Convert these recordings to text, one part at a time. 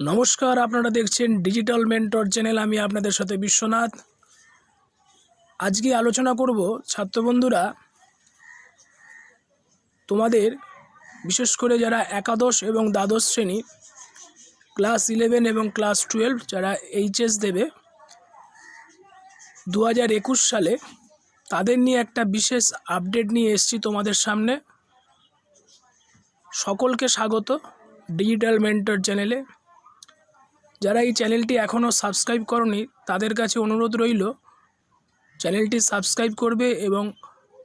নমস্কার, আপনারা দেখছেন ডিজিটাল মেন্টর চ্যানেল আমি আপনাদের সাথে বিশ্বনাথ। আজকে আলোচনা করব, ছাত্র বন্ধুরা, তোমাদের, বিশেষ করে যারা একাদশ এবং দ্বাদশ শ্রেণি ক্লাস ইলেভেন এবং ক্লাস টুয়েলভ যারা এইচএস দেবে দু হাজার একুশ সালে তাদের নিয়ে একটা বিশেষ আপডেট নিয়ে এসেছি তোমাদের সামনে। সকলকে স্বাগত ডিজিটাল মেন্টর চ্যানেলে যারা এই চ্যানেলটি এখনও সাবস্ক্রাইব করনি, তাদের কাছে অনুরোধ রইল, চ্যানেলটি সাবস্ক্রাইব করবে এবং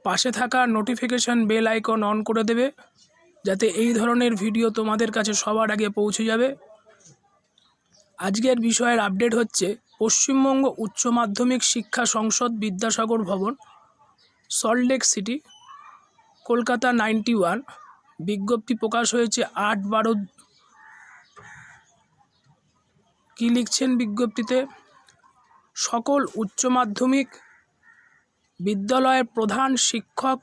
পাশে থাকা নোটিফিকেশান বেল আইকন অন করে দেবে, যাতে এই ধরনের ভিডিও তোমাদের কাছে সবার আগে পৌঁছে যাবে। আজকের বিষয়ের আপডেট হচ্ছে, পশ্চিমবঙ্গ উচ্চ মাধ্যমিক Shiksha Sansad Vidyasagar Bhavan Salt Lake city, Kolkata ninety one, বিজ্ঞপ্তি প্রকাশ হয়েছে আট বারো কী লিখছেন বিজ্ঞপ্তিতে? সকল উচ্চ মাধ্যমিক বিদ্যালয়ের প্রধান শিক্ষক,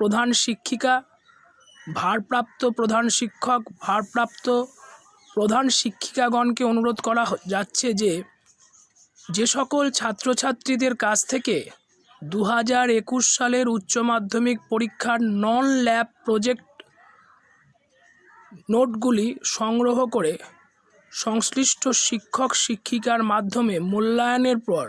প্রধান শিক্ষিকা, ভারপ্রাপ্ত প্রধান শিক্ষক, ভারপ্রাপ্ত প্রধান শিক্ষিকাগণকে অনুরোধ করা যাচ্ছে যে যে সকল ছাত্রছাত্রীদের কাছ থেকে দু হাজার একুশ সালের উচ্চ মাধ্যমিক পরীক্ষার নন ল্যাব প্রজেক্ট নোটগুলি সংগ্রহ করে সংশ্লিষ্ট শিক্ষক শিক্ষিকার মাধ্যমে মূল্যায়নের পর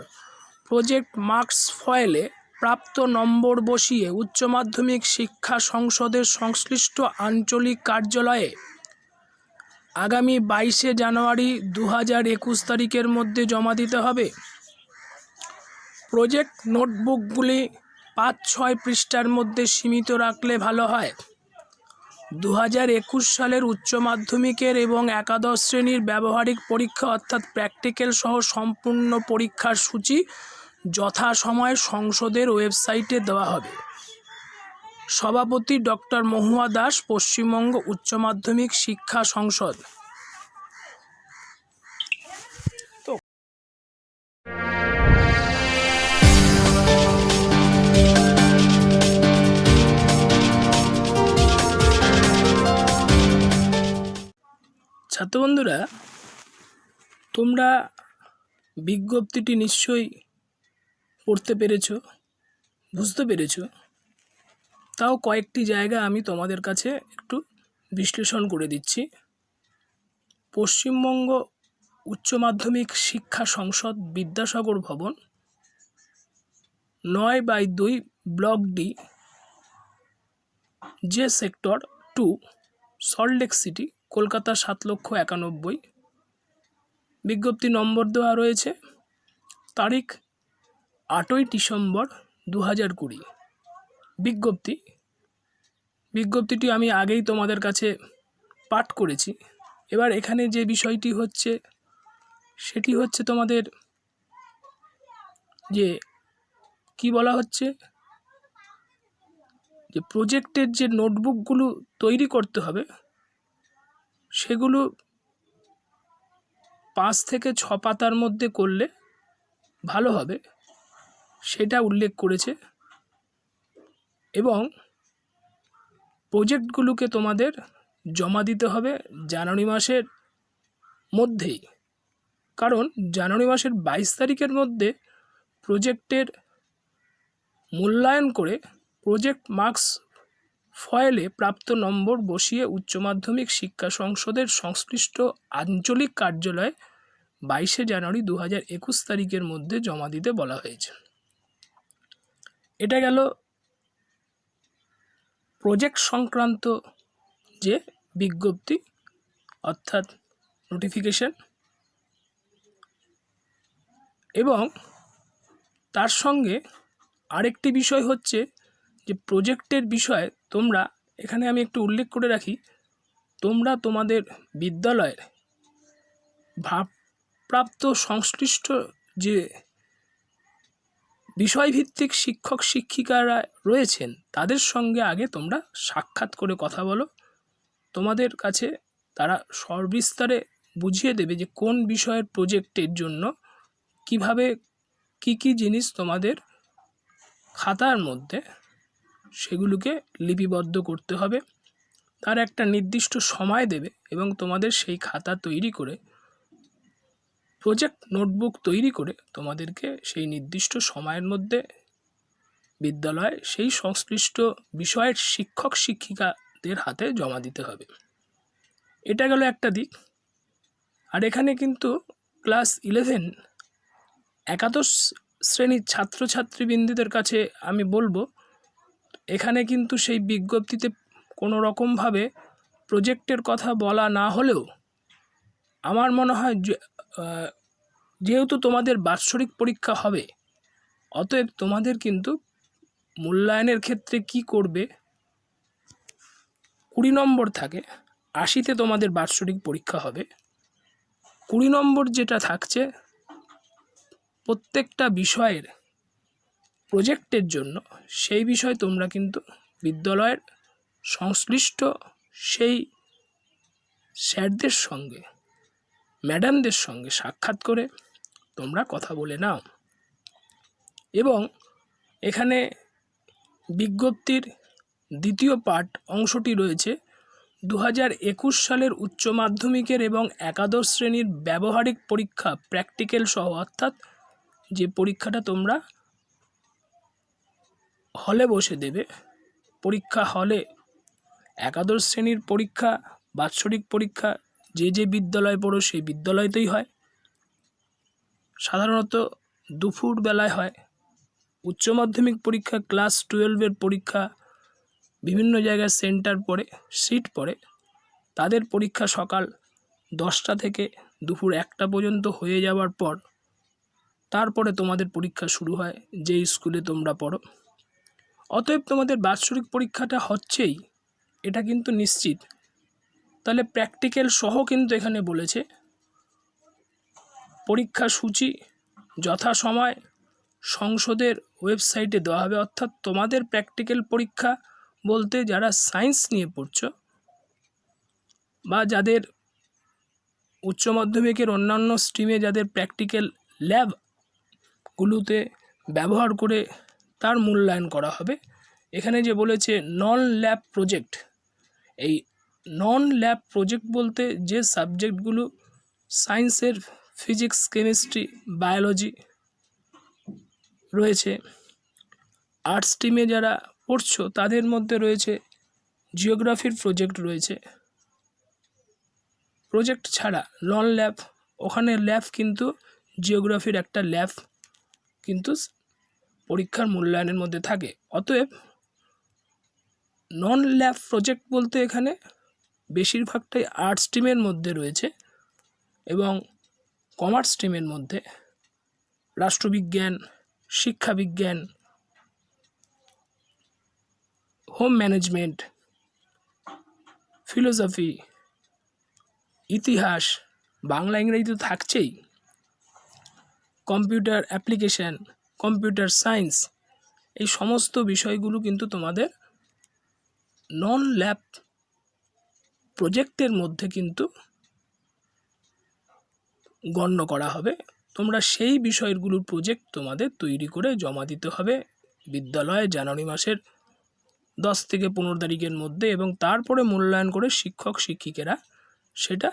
প্রজেক্ট মার্কস ফয়েলে প্রাপ্ত নম্বর বসিয়ে উচ্চ মাধ্যমিক শিক্ষা সংসদের সংশ্লিষ্ট আঞ্চলিক কার্যালয়ে আগামী বাইশে জানুয়ারি দু হাজার একুশ তারিখের মধ্যে জমা দিতে হবে। প্রজেক্ট নোটবুকগুলি পাঁচ ছয় পৃষ্ঠার মধ্যে সীমিত রাখলে ভালো হয়। দু হাজার একুশ সালের উচ্চ মাধ্যমিকের এবং একাদশ শ্রেণির ব্যবহারিক পরীক্ষা অর্থাৎ প্র্যাকটিক্যাল সহ সম্পূর্ণ পরীক্ষার সূচি যথাসময়ে সংসদের ওয়েবসাইটে দেওয়া হবে। সভাপতি ডক্টর মহুয়া দাস, পশ্চিমবঙ্গ উচ্চ মাধ্যমিক শিক্ষা সংসদ। ছাত্র বন্ধুরা, তোমরা বিজ্ঞপ্তিটি নিশ্চয়ই পড়তে পেরেছ, বুঝতে পেরেছ। তাও কয়েকটি জায়গা আমি তোমাদের কাছে একটু বিশ্লেষণ করে দিচ্ছি। পশ্চিমবঙ্গ উচ্চ মাধ্যমিক শিক্ষা সংসদ বিদ্যাসাগর ভবন নয় বাই দুই ব্লক ডি যে sector two Salt Lake city Kolkata সাত লক্ষ একানব্বই। বিজ্ঞপ্তি নম্বর দেওয়া রয়েছে, তারিখ আটই ডিসেম্বর দু হাজার কুড়ি। বিজ্ঞপ্তি, বিজ্ঞপ্তিটি আমি আগেই তোমাদের কাছে পাঠ করেছি। এবার এখানে যে বিষয়টি হচ্ছে, সেটি হচ্ছে তোমাদের যে কি বলা হচ্ছে? যে প্রজেক্টের যে নোটবুকগুলো তৈরি করতে হবে সেগুলো পাঁচ থেকে ছ পাতার মধ্যে করলে ভালো হবে, সেটা উল্লেখ করেছে। এবং প্রজেক্টগুলোকে তোমাদের জমা দিতে হবে জানুয়ারি মাসের মধ্যেই। কারণ জানুয়ারি মাসের বাইশ তারিখের মধ্যে প্রজেক্টের মূল্যায়ন করে প্রজেক্ট মার্কস ফয়েলে প্রাপ্ত নম্বর বসিয়ে উচ্চ মাধ্যমিক শিক্ষা সংসদের সংশ্লিষ্ট আঞ্চলিক কার্যালয়ে বাইশে জানুয়ারি দু হাজার একুশ তারিখের মধ্যে জমা দিতে বলা হয়েছে। এটা গেল প্রজেক্ট সংক্রান্ত যে বিজ্ঞপ্তি, অর্থাৎ নোটিফিকেশন এবং তার সঙ্গে আরেকটি বিষয় হচ্ছে যে প্রজেক্টের বিষয়ে তোমরা, এখানে আমি একটু উল্লেখ করে রাখি, তোমরা তোমাদের বিদ্যালয়ের ভাবপ্রাপ্ত সংশ্লিষ্ট যে বিষয়ভিত্তিক শিক্ষক শিক্ষিকারা রয়েছেন, তাদের সঙ্গে আগে তোমরা সাক্ষাৎ করে কথা বলো। তোমাদের কাছে তারা সর্বিস্তারে বুঝিয়ে দেবে যে কোন বিষয়ের প্রজেক্টের জন্য কীভাবে কি কি জিনিস তোমাদের খাতার মধ্যে সেগুলোকে লিপিবদ্ধ করতে হবে। তার একটা নির্দিষ্ট সময় দেবে এবং তোমাদের সেই খাতা তৈরি করে প্রজেক্ট নোটবুক তৈরি করে তোমাদেরকে সেই নির্দিষ্ট সময়ের মধ্যে বিদ্যালয়ে, সেই সংশ্লিষ্ট বিষয়ের শিক্ষক, শিক্ষিকাদের হাতে জমা দিতে হবে। এটা গেল একটা দিক। আর এখানে কিন্তু ক্লাস ইলেভেন একাদশ শ্রেণির ছাত্রছাত্রীবৃন্দদের কাছে আমি বলব এখানে কিন্তু সেই বিজ্ঞপ্তিতে কোনো রকমভাবে প্রজেক্টের কথা বলা না হলেও আমার মনে হয় যে যেহেতু তোমাদের বাৎসরিক পরীক্ষা হবে, অতএব তোমাদের কিন্তু মূল্যায়নের ক্ষেত্রে কি করবে? কুড়ি নম্বর থাকে, আশিতে তোমাদের বাৎসরিক পরীক্ষা হবে। কুড়ি নম্বর যেটা থাকছে, প্রত্যেকটা বিষয়ের প্রজেক্টের জন্য সেই বিষয় তোমরা কিন্তু বিদ্যালয়ের সংশ্লিষ্ট সেই স্যারদের সঙ্গে, ম্যাডামদের সঙ্গে সাক্ষাৎ করে তোমরা কথা বলে নাও। এবং এখানে বিজ্ঞপ্তির দ্বিতীয় পার্ট অংশটি রয়েছে। দু হাজার একুশ সালের উচ্চ মাধ্যমিকের এবং একাদশ শ্রেণির ব্যবহারিক পরীক্ষা, প্র্যাকটিক্যাল সহ, অর্থাৎ যে পরীক্ষাটা তোমরা হলে বসে দেবে। পরীক্ষা হলে একাদশ শ্রেণির পরীক্ষা, বাৎসরিক পরীক্ষা, যে যে বিদ্যালয় পড়ো সেই বিদ্যালয়তেই হয়। সাধারণত দুপুর বেলায় হয়। উচ্চ মাধ্যমিক পরীক্ষা, ক্লাস টুয়েলভের পরীক্ষা, বিভিন্ন জায়গায় সেন্টার পড়ে, সিট পড়ে। তাদের পরীক্ষা সকাল দশটা থেকে দুপুর একটা পর্যন্ত হয়ে যাওয়ার পর তারপরে তোমাদের পরীক্ষা শুরু হয় যে স্কুলে তোমরা পড়ো। অতএব তোমাদের বাৎসরিক পরীক্ষাটা হচ্ছেই, এটা কিন্তু নিশ্চিত। তাহলে প্র্যাকটিক্যাল সহ কিন্তু এখানে বলেছে। পরীক্ষা সূচি যথাসময় সংসদের ওয়েবসাইটে দেওয়া হবে। অর্থাৎ তোমাদের প্র্যাকটিক্যাল পরীক্ষা বলতে যারা সায়েন্স নিয়ে পড়ছো, বা যাদের উচ্চ মাধ্যমিকের অন্যান্য স্ট্রিমে যাদের প্র্যাকটিক্যাল ল্যাবগুলোতে ব্যবহার করে তার মূল্যায়ন করা হবে। এখানে যে বলেছে নন ল্যাব প্রজেক্ট এই নন ল্যাব প্রজেক্ট বলতে যে সাবজেক্টগুলো সায়েন্সের ফিজিক্স কেমিস্ট্রি বায়োলজি রয়েছে আর্টস স্ট্রিমে যারা পড়ছো তাদের মধ্যে রয়েছে জিওগ্রাফির প্রজেক্ট রয়েছে। প্রজেক্ট ছাড়া নন ল্যাব ওখানে ল্যাব কিন্তু জিওগ্রাফির একটা ল্যাব কিন্তু পরীক্ষার মূল্যায়নের মধ্যে থাকে। অতএব নন ল্যাব প্রজেক্ট বলতে এখানে বেশিরভাগটাই আর্টস স্ট্রিমের মধ্যে রয়েছে এবং কমার্স স্ট্রিমের মধ্যে। রাষ্ট্রবিজ্ঞান, শিক্ষাবিজ্ঞান হোম ম্যানেজমেন্ট ফিলোসফি ইতিহাস, বাংলা, ইংরেজি তো থাকছেই। কম্পিউটার অ্যাপ্লিকেশান কম্পিউটার সায়েন্স, এই সমস্ত বিষয়গুলো কিন্তু তোমাদের নন ল্যাব প্রজেক্টের মধ্যে কিন্তু গণ্য করা হবে। তোমরা সেই বিষয়গুলোর প্রজেক্ট তোমাদের তৈরি করে জমা দিতে হবে বিদ্যালয়ে জানুয়ারি মাসের দশ থেকে পনেরো তারিখের মধ্যে এবং তারপরে মূল্যায়ন করে শিক্ষক, শিক্ষিকেরা সেটা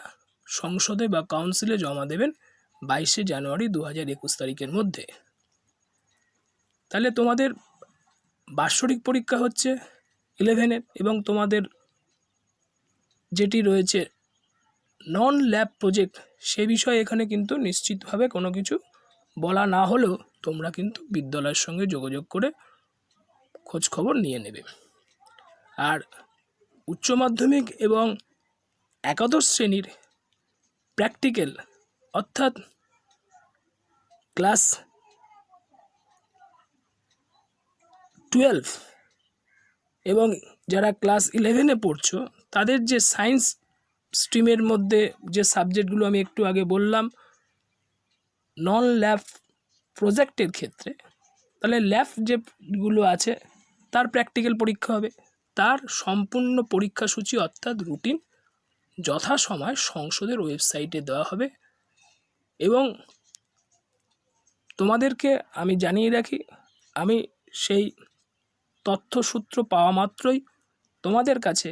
সংসদে বা কাউন্সিলে জমা দেবেন বাইশে জানুয়ারি দু হাজার একুশ তারিখের মধ্যে। তাহলে তোমাদের বাৎসরিক পরীক্ষা হচ্ছে ইলেভেনের এবং তোমাদের যেটি রয়েছে নন ল্যাব প্রজেক্ট সে বিষয়ে এখানে কিন্তু নিশ্চিতভাবে কোনো কিছু বলা না হলেও তোমরা কিন্তু বিদ্যালয়ের সঙ্গে যোগাযোগ করে খোঁজ খবর নিয়ে নেবে। আর উচ্চ মাধ্যমিক এবং একাদশ শ্রেণির প্র্যাকটিক্যাল অর্থাৎ ক্লাস টুয়েলভ এবং যারা ক্লাস ইলেভেনে পড়ছো, তাদের যে সায়েন্স স্ট্রিমের মধ্যে যে সাবজেক্টগুলো আমি একটু আগে বললাম নন ল্যাব প্রজেক্টের ক্ষেত্রে, তাহলে ল্যাব যেগুলো আছে, তার প্র্যাকটিক্যাল পরীক্ষা হবে। তার সম্পূর্ণ পরীক্ষা সূচি অর্থাৎ রুটিন যথাসময় সংসদের ওয়েবসাইটে দেওয়া হবে এবং তোমাদেরকে আমি জানিয়ে রাখি, আমি সেই তথ্যসূত্র পাওয়া মাত্রই তোমাদের কাছে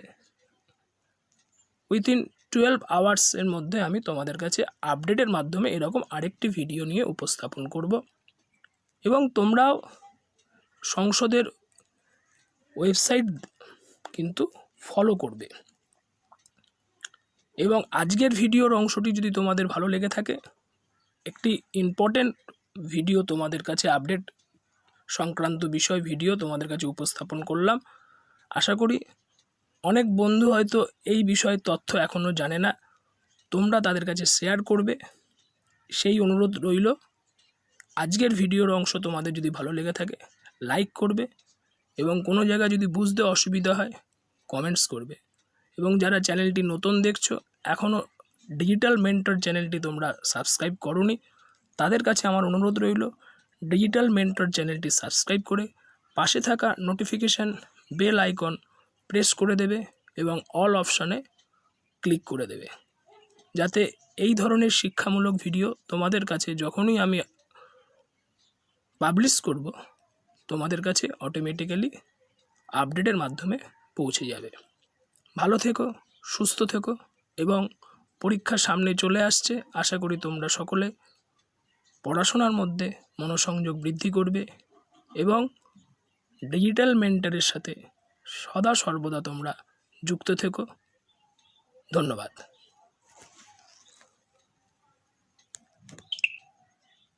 উইথিন টুয়েলভ আওয়ার্সের মধ্যে আমি তোমাদের কাছে আপডেটের মাধ্যমে এরকম আরেকটি ভিডিও নিয়ে উপস্থাপন করব। এবং তোমরাও সংসদের ওয়েবসাইট কিন্তু ফলো করবে। এবং আজকের ভিডিওর অংশটি যদি তোমাদের ভালো লেগে থাকে, একটি ইম্পর্টেন্ট ভিডিও তোমাদের কাছে আপডেট সংক্রান্ত বিষয় ভিডিও তোমাদের কাছে উপস্থাপন করলাম। আশা করি অনেক বন্ধু হয়তো এই বিষয়ে তথ্য এখনও জানে না। তোমরা তাদের কাছে শেয়ার করবে। সেই অনুরোধ রইল। আজকের ভিডিওর অংশ তোমাদের যদি ভালো লেগে থাকে লাইক করবে এবং কোনো জায়গায় যদি বুঝতে অসুবিধা হয় কমেন্টস করবে। এবং যারা চ্যানেলটি নতুন দেখছ এখনও ডিজিটাল মেন্টর চ্যানেলটি তোমরা সাবস্ক্রাইব করনি, তাদের কাছে আমার অনুরোধ রইল। ডিজিটাল মেন্টর চ্যানেলটি সাবস্ক্রাইব করে পাশে থাকা নোটিফিকেশান বেল আইকন প্রেস করে দেবে এবং অল অপশানে ক্লিক করে দেবে। যাতে এই ধরনের শিক্ষামূলক ভিডিও তোমাদের কাছে যখনই আমি পাবলিশ করব, তোমাদের কাছে অটোমেটিক্যালি আপডেটের মাধ্যমে পৌঁছে যাবে। ভালো থেকো, সুস্থ থেকো এবং পরীক্ষা সামনে চলে আসছে। আশা করি তোমরা সকলে পড়াশোনার মধ্যে মনোসংযোগ বৃদ্ধি করবে এবং ডিজিটাল মেন্টারের সাথে সদা সর্বদা তোমরা যুক্ত থেকো। ধন্যবাদ।